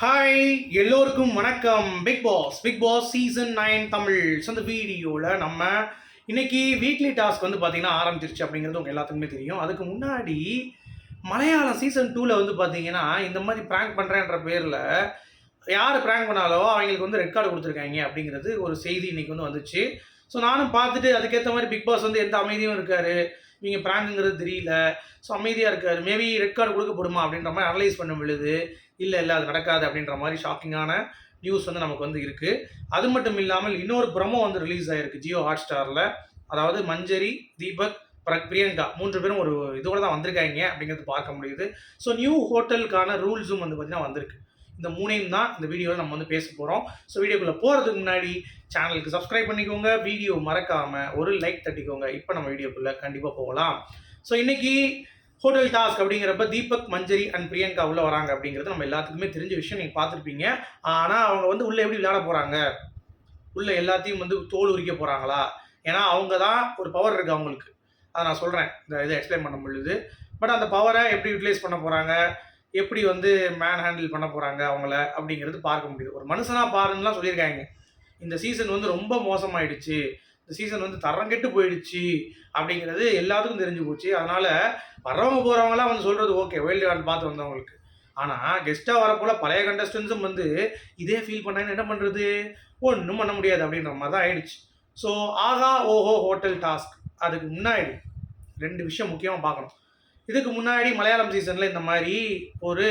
Hi எல்லோருக்கும் வணக்கம். Bigg Boss Bigg Boss season nine Tamil. So அந்த வீடியோவில் நம்ம இன்னைக்கு வீக்லி டாஸ்க் வந்து பார்த்தீங்கன்னா ஆரம்பிச்சிருச்சு அப்படிங்கிறது உங்கள் எல்லாத்துக்குமே தெரியும். அதுக்கு முன்னாடி மலையாளம் சீசன் டூவில் வந்து பார்த்தீங்கன்னா இந்த மாதிரி ப்ராங்க் பண்ணுறேன்ற பேரில் யார் ப்ராங்க் பண்ணாலோ அவங்களுக்கு வந்து ரெட் கார்டு கொடுத்துருக்காங்க அப்படிங்கிறது ஒரு செய்தி இன்றைக்கி வந்து வந்துச்சு. ஸோ நானும் பார்த்துட்டு அதுக்கேற்ற மாதிரி பிக் பாஸ் வந்து எந்த அமைதியும் இருக்காரு. நீங்கள் ப்ராங்குங்கிறது தெரியல. ஸோ அமைதியாக இருக்காரு. மேபி ரெட் கார்டு கொடுக்கப்படுமா அப்படின்ற மாதிரி அனலைஸ் பண்ண விழுது இல்லை இல்லை அது நடக்காது அப்படின்ற மாதிரி ஷாக்கிங்கான நியூஸ் வந்து நமக்கு வந்து இருக்குது அது மட்டும் இல்லாமல் இன்னொரு ப்ரமோ வந்து ரிலீஸ் ஆயிருக்கு ஜியோ ஹாட் ஸ்டாரில் அதாவது மஞ்சரி தீபக் பிரியங்கா மூன்று பேரும் ஒரு இதோட தான் வந்திருக்காங்க அப்படிங்கிறது பார்க்க முடியுது. ஸோ நியூ ஹோட்டலுக்கான ரூல்ஸும் வந்து பார்த்திங்கன்னா வந்திருக்கு. இந்த மூணையும் தான் இந்த வீடியோவில் நம்ம வந்து பேச போகிறோம் ஸோ வீடியோக்குள்ளே போகிறதுக்கு முன்னாடி சேனலுக்கு சப்ஸ்கிரைப் பண்ணிக்கோங்க. வீடியோ மறக்காமல் ஒரு லைக் தட்டிக்கோங்க. இப்போ நம்ம வீடியோக்குள்ளே கண்டிப்பாக போகலாம். ஸோ இன்றைக்கி ஹோட்டல் டாஸ்க் அப்படிங்கிறப்ப தீபக் மஞ்சரி அண்ட் பிரியங்கா உள்ள வராங்க அப்படிங்கிறது நம்ம எல்லாத்துக்குமே தெரிஞ்ச விஷயம் நீங்கள் பார்த்துருப்பீங்க. ஆனால் அவங்க வந்து உள்ளே எப்படி விளையாட போகிறாங்க உள்ள எல்லாத்தையும் வந்து தோல் உரிக்க போகிறாங்களா ஏன்னா அவங்க தான் ஒரு பவர் இருக்குது அவங்களுக்கு. அதை நான் சொல்கிறேன் இந்த இதை எக்ஸ்பிளைன் பண்ண முடியுது பட் அந்த பவரை எப்படி யூட்டிலைஸ் பண்ண போகிறாங்க எப்படி வந்து மேன் ஹேண்டில் பண்ண போகிறாங்க அவங்கள? அப்படிங்கிறது பார்க்க முடியுது. ஒரு மனுஷனாக பாருன்னுலாம் சொல்லியிருக்காங்க. இந்த சீசன் வந்து ரொம்ப மோசமாயிடுச்சு. இந்த சீசன் வந்து தரம் கெட்டு போயிடுச்சு அப்படிங்கிறது எல்லாத்துக்கும் தெரிஞ்சு போச்சு. அதனால் வரவங்க போகிறவங்களாம் வந்து சொல்கிறது ஓகே வேர்ல்டு கார்டு பார்த்து வந்தவங்களுக்கு. ஆனால் கெஸ்ட்டாக வரப்போல பழைய கண்டஸ்டன்ஸும் வந்து இதே ஃபீல் பண்ணாங்கன்னு என்ன பண்ணுறது ஒன்றும் பண்ண முடியாது அப்படின்ற மாதிரி தான் ஆயிடுச்சு. ஸோ ஆகா ஓஹோ ஹோட்டல் டாஸ்க் அதுக்கு முன்னாடி ரெண்டு விஷயம் முக்கியமாக பார்க்கணும். இதுக்கு முன்னாடி மலையாளம் சீசனில் இந்த மாதிரி ஒரு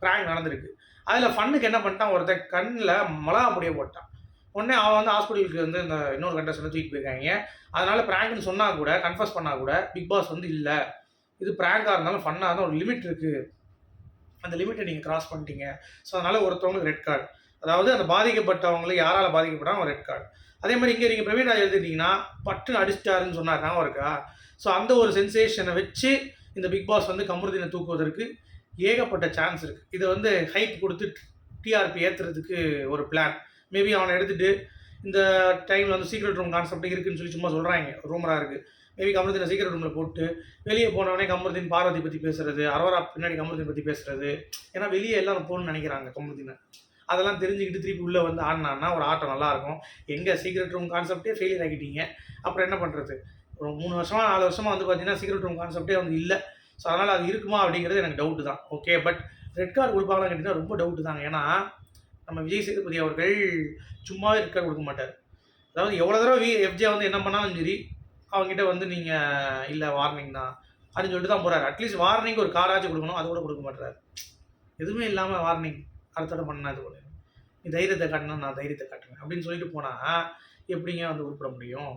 ப்ராங்க் நடந்திருக்கு. அதில் ஃபன்னுக்கு என்ன பண்ணிட்டான்? ஒருத்தன் கண்ணில் மிளகா முடிய போட்டான். உடனே அவன் வந்து ஹாஸ்பிட்டலுக்கு வந்து இந்த இன்னொரு கண்டஸ்டன் தூக்கிட்டு போயிருக்காங்க. அதனால ப்ராங்க்னு சொன்னால் கூட கன்ஃபர்ஸ் பண்ணால் கூட பிக் பாஸ் வந்து இல்லை. இது ப்ராங்காக இருந்தாலும் ஃபன்னாக இருந்தால் ஒரு லிமிட் இருக்குது அந்த லிமிட்டை நீங்கள் கிராஸ் பண்ணிட்டீங்க. ஸோ அதனால் ஒருத்தவங்களுக்கு ரெட் கார்டு அதாவது அந்த பாதிக்கப்பட்டவங்களுக்கு யாரால் பாதிக்கப்பட்டாலும் ரெட் கார்டு அதே மாதிரி இங்கே நீங்கள் பிரவீன் ராஜ் எழுதிட்டீங்கன்னா பட்டுன்னு அடிச்சிட்டாருன்னு சொன்னார் தான் இருக்கா? ஸோ அந்த ஒரு சென்சேஷனை வச்சு இந்த பிக் பாஸ் வந்து கமருதீனை தூக்குவதற்கு ஏகப்பட்ட சான்ஸ் இருக்குது இதை வந்து ஹைப் கொடுத்து டிஆர்பி ஏற்றுறதுக்கு ஒரு பிளான் மேபி அவனை எடுத்துகிட்டு இந்த டைமில் வந்து சீக்ரெட் ரூம் கான்செப்ட் இருக்குன்னு சொல்லி சும்மா சொல்கிறாங்க ரூமராக இருக்குது மேபி கமருதீனை சீக்ரெட் ரூமில் போட்டு வெளியே போனவனே கமருதீன் பார்வதி பற்றி பேசுறது அரவரா பின்னாடி கமருதீன் பற்றி பேசுறது. ஏன்னா வெளியே எல்லாரும் போகணும்னு நினைக்கிறாங்க கமருதீனை. அதெல்லாம் தெரிஞ்சுக்கிட்டு திருப்பி உள்ளே வந்து ஆடினான்னா ஒரு ஆட்டம் நல்லாயிருக்கும் எங்கே சீக்ரெட் ரூம் கான்செப்டே ஃபெயிலியர் ஆகிட்டீங்க? அப்புறம் என்ன பண்ணுறது ஒரு மூணு வருஷமாக நாலு வருஷமாக வந்து பார்த்தீங்கன்னா சீக்ரெட் ரூம் கான்செப்டே வந்து இல்லை. ஸோ அதனால் அது இருக்குமா அப்படிங்கிறது எனக்கு டவுட்டு தான். ஓகே பட் ரெட் கார்டு கொடுப்பாங்களான்னு கேட்டிங்கன்னா ரொம்ப டவுட்டு தாங்க. ஏன்னா நம்ம விஜய் சேதுபதி அவர்கள் சும்மாவே இருக்க கொடுக்க மாட்டார். அதாவது எவ்வளோ தடவை வி எஃப்ஜே வந்து என்ன பண்ணாலும் சரி அவங்ககிட்ட வந்து நீங்கள் இல்லை வார்னிங் தான் அப்படின்னு சொல்லிட்டு தான் போகிறாரு அட்லீஸ்ட் வார்னிங் ஒரு காராச்சும் கொடுக்கணும் அதை கூட கொடுக்க மாட்டாரு எதுவுமே இல்லாமல் வார்னிங் அடுத்தட பண்ணாது போல. நீ தைரியத்தை காட்டணும் நான் தைரியத்தை காட்டுறேன் அப்படின்னு சொல்லிட்டு போனால் எப்படிங்க வந்து உருப்பிட முடியும்?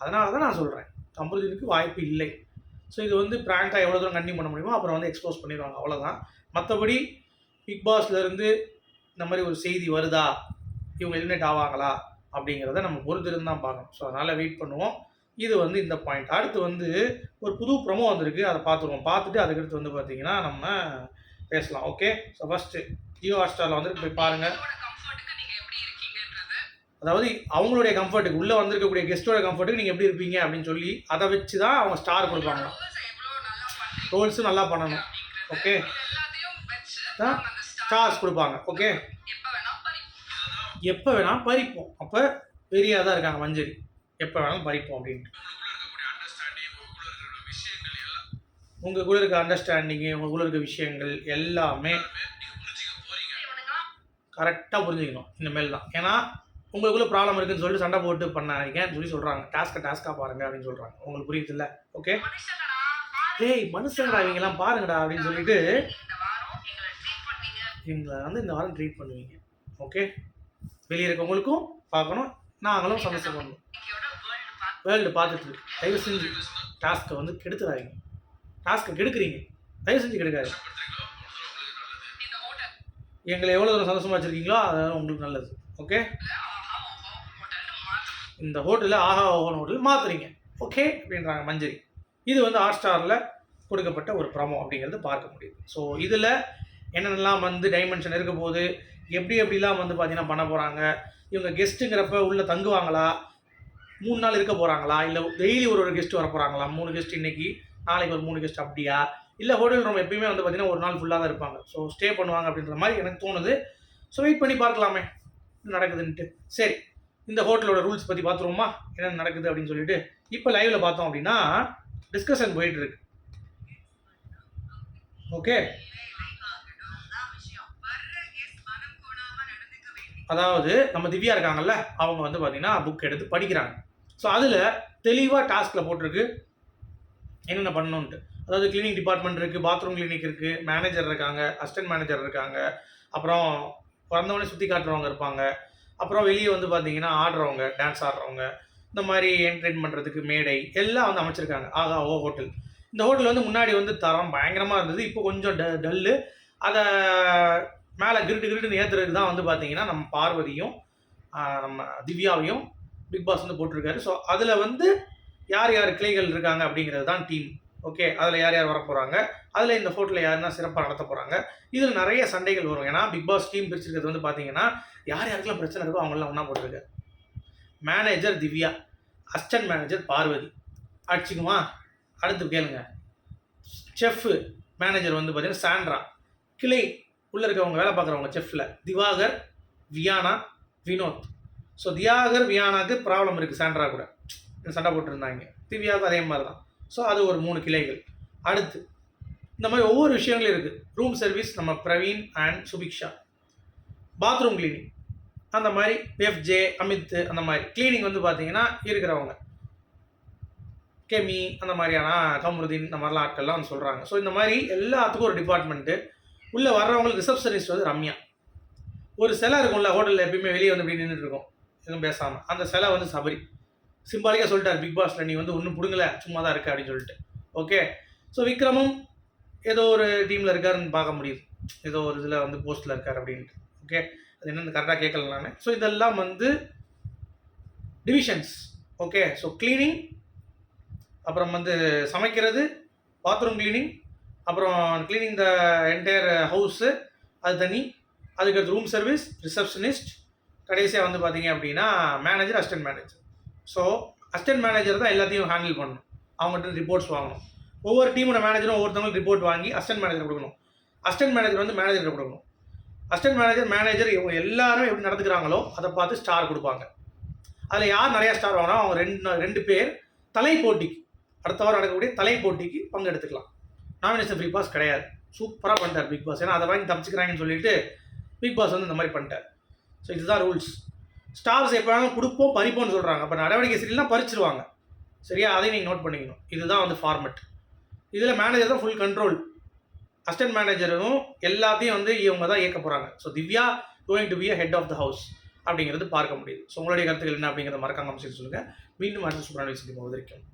அதனால தான் நான் சொல்கிறேன் கம்பல்சரிக்கு வாய்ப்பு இல்லை. ஸோ இது வந்து ப்ராங்காக எவ்வளோ தூரம் கண்டினியூ பண்ண முடியுமோ அப்புறம் வந்து எக்ஸ்போஸ் பண்ணிடுவாங்க. அவ்வளோதான் மற்றபடி பிக் பாஸ்லேருந்து இந்த மாதிரி ஒரு செய்தி வருதா? இவங்க எலிமினேட் ஆவாங்களா? அப்படிங்கிறத நம்ம பொறுத்திருந்து தான் பார்க்கணும். ஸோ அதனால் வெயிட் பண்ணுவோம். இது வந்து இந்த பாயிண்ட் அடுத்து வந்து ஒரு புது ப்ரொமோ வந்திருக்கு. அதை பார்த்துருவோம். பார்த்துட்டு அதுக்கடுத்து வந்து பார்த்தீங்கன்னா நம்ம பேசலாம். ஓகே ஸோ ஃபஸ்ட்டு ஜியோ ஹாட்ஸ்டாரில் வந்து போய் பாருங்கள் அதாவது அவங்களுடைய கம்ஃபர்ட்டுக்கு உள்ளே வந்திருக்கக்கூடிய கெஸ்ட்டோட கம்ஃபர்ட்டுக்கு நீங்கள் எப்படி இருப்பீங்க அப்படின்னு சொல்லி அதை வச்சு தான் அவங்க ஸ்டார் கொடுப்பாங்க. ரோல்ஸும் நல்லா பண்ணணும். ஓகே தான் ஸ்டார்ஸ் கொடுப்பாங்க ஓகே எப்போ வேணாலும் பறிப்போம். அப்போ பெரியாக தான் இருக்காங்க மஞ்சரி. எப்போ வேணாலும் பறிப்போம் அப்படின்ட்டு. உங்களுக்குள்ள இருக்க அண்டர்ஸ்டாண்டிங்கு உங்களுக்குள்ள இருக்க விஷயங்கள் எல்லாமே கரெக்டாக புரிஞ்சுக்கணும் இனிமேல் தான். ஏன்னா உங்களுக்குள்ள ப்ராப்ளம் இருக்குன்னு சொல்லிட்டு சண்டை போட்டு பண்ணாதீங்கன்னு சொல்லி சொல்கிறாங்க டாஸ்க்கை டாஸ்க்காக பாருங்க அப்படின்னு சொல்கிறாங்க உங்களுக்கு புரியுது இல்லை ஓகே ஏய் மனுஷங்கடா இவங்கெல்லாம் பாருங்கடா அப்படின்னு சொல்லிட்டு எங்களை வந்து இந்த வாரம் ட்ரீட் பண்ணுவீங்க. ஓகே வெளியே இருக்கவங்களுக்கும் பார்க்கணும். நாங்களும் சந்தோஷம் பண்ணணும் வேர்ல்டு பார்த்துட்டு இருக்கு. தயவு செஞ்சு டாஸ்க்கை வந்து கெடுத்துடாதீங்க டாஸ்க்கை கெடுக்குறீங்க. தயவு செஞ்சு கெடுக்காது எங்களை எவ்வளோ தூரம் சந்தோஷமா வச்சுருக்கீங்களோ அது உங்களுக்கு நல்லது. ஓகே இந்த ஹோட்டலில் ஆஹா ஓஹோன ஹோட்டல் மாற்றுறீங்க ஓகே அப்படின்றாங்க மஞ்சரி. இது வந்து ஹாட் ஸ்டாரில் கொடுக்கப்பட்ட ஒரு ப்ரமோ அப்படிங்கிறது பார்க்க முடியுது. ஸோ இதில் என்னென்னலாம் வந்து டைமென்ஷன் இருக்க போகுது? எப்படி எப்படிலாம் வந்து பார்த்தீங்கன்னா பண்ண போகிறாங்க இவங்க கெஸ்ட்டுங்கிறப்ப உள்ளே தங்குவாங்களா? மூணு நாள் இருக்க போகிறாங்களா இல்லை டெய்லி ஒரு ஒரு கெஸ்ட் வர போகிறாங்களா மூணு கெஸ்ட் இன்னைக்கு நாளைக்கு ஒரு மூணு கெஸ்ட் அப்படியா? இல்லை ஹோட்டல் ரூம் எப்பயுமே வந்து பார்த்தீங்கன்னா ஒரு நாள் ஃபுல்லாக தான் இருப்பாங்க. ஸோ ஸ்டே பண்ணுவாங்க அப்படின்ற மாதிரி எனக்கு தோணுது. ஸோ வெயிட் பண்ணி பார்க்கலாமே. நடக்குதுன்ட்டு. சரி இந்த ஹோட்டலோட ரூல்ஸ் பற்றி பார்த்துருவோமா என்ன நடக்குது அப்படின்னு சொல்லிட்டு. இப்போ லைவில் பார்த்தோம் அப்படின்னா டிஸ்கஷன் போயிட்டு இருக்கு. ஓகே அதாவது நம்ம திவ்யா இருக்காங்கல்ல அவங்க வந்து பார்த்தீங்கன்னா புக் எடுத்து படிக்கிறாங்க. ஸோ அதில் தெளிவாக டாஸ்கில் போட்டிருக்கு. என்னென்ன பண்ணணுன்ட்டு அதாவது கிளினிக் டிபார்ட்மெண்ட் இருக்குது பாத்ரூம் கிளினிக் இருக்குது மேனேஜர் இருக்காங்க அசிஸ்டன்ட் மேனேஜர் இருக்காங்க அப்புறம் வந்தவொடனே சுற்றி காட்டுறவங்க இருப்பாங்க அப்புறம் வெளியே வந்து பார்த்தீங்கன்னா ஆடுறவங்க டான்ஸ் ஆடுறவங்க இந்த மாதிரி என்டர்டெயின் பண்ணுறதுக்கு மேடை எல்லாம் வந்து அமைச்சிருக்காங்க. ஆகா ஓ ஹோட்டல் இந்த ஹோட்டல் வந்து முன்னாடி வந்து தரம் பயங்கரமாக இருந்தது. இப்போ கொஞ்சம் ட டல்லு அதை மேலே கிருட்டு கிருட்டுன்னு ஏற்றுறதுக்கு தான் வந்து பார்த்தீங்கன்னா நம்ம பார்வதியும் நம்ம திவ்யாவையும் பிக் பாஸ் வந்து போட்டிருக்காரு. ஸோ அதில் வந்து யார் யார் கிளைகள் இருக்காங்க அப்படிங்கிறது தான் டீம் ஓகே அதில் யார் யார் வர போகிறாங்க அதில் இந்த ஃபோட்டில் யாருன்னா சிறப்பாக நடத்த போகிறாங்க இதில் நிறைய சண்டைகள் வரும். ஏன்னா பிக் பாஸ் டீம் பிரிச்சிருக்கிறது வந்து பார்த்தீங்கன்னா யார் யாருக்கெல்லாம் பிரச்சனை இருக்கோ அவங்களாம் ஒன்றா போட்டிருக்காரு. Manager Divya assistant manager Parvathi. அடிச்சுக்குமா? அடுத்து கேளுங்க. செஃப்பு மேனேஜர் வந்து பார்த்தீங்கன்னா சாண்ட்ரா கிளை உள்ளே இருக்கவங்க வேலை பார்க்குறவங்க செஃப்பில் திவாகர் வியானா வினோத். ஸோ தியாகர் வியானாக்கு ப்ராப்ளம் இருக்குது சாண்ட்ரா கூட. சண்டை போட்டிருந்தாங்க. திவ்யாவுக்கு அதே மாதிரி தான் ஸோ அது ஒரு மூணு கிளைகள். அடுத்து இந்த மாதிரி ஒவ்வொரு விஷயங்களும் இருக்குது ரூம் சர்வீஸ் நம்ம Praveen and Subiksha. Bathroom cleaning அந்த மாதிரி எஃப்ஜே அமித் அந்த மாதிரி. கிளீனிங் வந்து பார்த்தீங்கன்னா இருக்கிறவங்க. கெமி அந்த மாதிரியான கமருதீன் இந்த மாதிரிலாம் ஆட்கள்லாம் வந்து சொல்கிறாங்க ஸோ இந்த மாதிரி எல்லாத்துக்கும் ஒரு டிபார்ட்மெண்ட்டு உள்ளே வர்றவங்களுக்கு ரிசப்ஷனிஸ்ட் வந்து ரம்யா. ஒரு சிலை இருக்கும்ல ஹோட்டலில் எப்பயுமே வெளியே வந்து இப்படி நின்றுட்டு இருக்கும். எதுவும் பேசாமல் அந்த சிலை வந்து சபரி. சிம்பாலிக்காக சொல்லிட்டார் பிக் பாஸில் நீ வந்து ஒன்றும் பிடுங்கல சும்மா தான் இருக்க அப்படின்னு சொல்லிட்டு. ஓகே ஸோ விக்ரமும் ஏதோ ஒரு டீமில் இருக்காருன்னு பார்க்க முடியுது. ஏதோ ஒரு இதில் வந்து போஸ்ட்டில் இருக்கார் அப்படின்ட்டு. ஓகே அது என்னென்னு கரெக்டாக கேட்கல நான். ஸோ இதெல்லாம் வந்து டிவிஷன்ஸ் ஓகே ஸோ க்ளீனிங் அப்புறம் வந்து சமைக்கிறது பாத்ரூம் க்ளீனிங் அப்புறம் க்ளீனிங் த என்டையர் ஹவுஸு அது தனி அதுக்கடுத்து ரூம் சர்வீஸ் ரிசப்ஷனிஸ்ட் கடைசியாக வந்து பார்த்தீங்க அப்படின்னா manager assistant manager so assistant manager தான் எல்லாத்தையும் ஹேண்டில் பண்ணணும். அவங்ககிட்ட ரிப்போர்ட்ஸ் வாங்கணும். ஒவ்வொரு டீமோட மேனேஜரும் ஒவ்வொருத்தவங்களுக்கு ரிப்போர்ட் வாங்கி அசிஸ்டன்ட் மேனேஜர் கொடுக்கணும். அசிஸ்டன்ட் மேனேஜர் வந்து மேனேஜர் கொடுக்கணும். அசிஸ்டன்ட் மேனேஜர் மேனேஜர் இவங்க எல்லாரும் எப்படி நடந்துக்கிறாங்களோ அதை பார்த்து ஸ்டார் கொடுப்பாங்க. அதில் யார் நிறையா ஸ்டார் வாங்கினா அவங்க ரெண்டு ரெண்டு பேர் தலை போட்டிக்கு அடுத்த வாரம் நடக்கக்கூடிய தலை போட்டிக்கு பங்கெடுத்துக்கலாம். நாமினேஷன் பிக் பாஸ் கிடையாது. சூப்பராக பண்ணிட்டார் பிக் பாஸ் ஏன்னா அதை வாங்கி தப்பிச்சுக்கிறாங்கன்னு சொல்லிட்டு பிக் பாஸ் வந்து இந்த மாதிரி பண்ணிட்டார். ஸோ இதுதான் ரூல்ஸ் ஸ்டார்ஸ் எப்போ வேணாலும் கொடுப்போம் பறிப்போம்னு சொல்கிறாங்க அப்போ நடவடிக்கை சரியில்லாம் பறிச்சிருவாங்க. சரியா? அதையும் நீங்கள் நோட் பண்ணிக்கணும். இதுதான் வந்து ஃபார்மெட் இதில் மேனேஜர் தான் ஃபுல் கண்ட்ரோல் அசிஸ்டன்ட் மேனேஜரும் எல்லாத்தையும் வந்து இவங்க தான் இயக்க போகிறாங்க so Divya going to be a head of the house அப்படிங்கிறது பார்க்க முடியுது. ஸோ உங்களுடைய கருத்துக்கள் என்ன அப்படிங்கிறத மறக்காம சொல்லுங்கள் மீண்டும் அடுத்த சூப்பரான விஷயத்துக்கு வந்திருக்கேன்